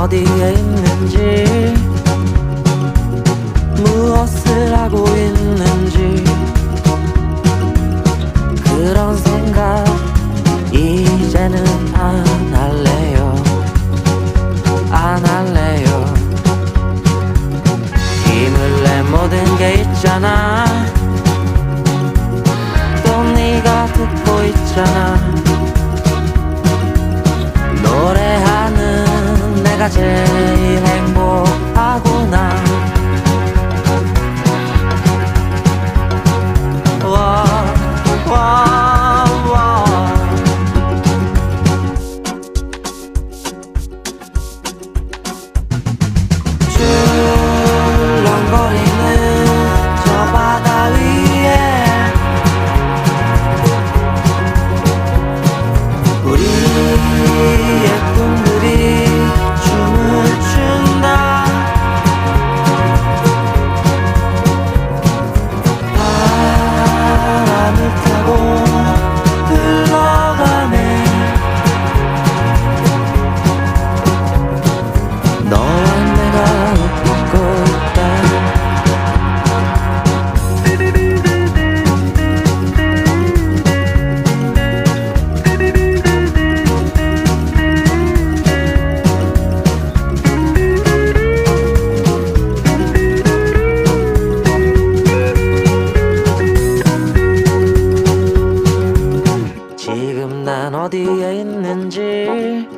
어디에 있는지 무엇을 하고 있는지. 그런 생각 이제는 안 할래요. 안 할래요. 힘을 내 모든 게 있잖아. 행복하구나 어디에 있는지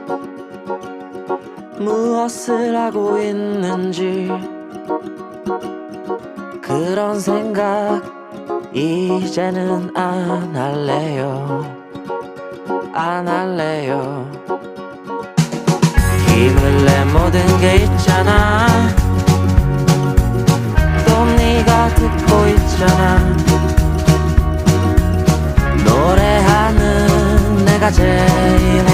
무엇을 하고 있는지. 그런 생각 이제는 안 할래요. 안 할래요. 힘을 내 모든 게 있잖아. 또 네가 듣고 있잖아 magic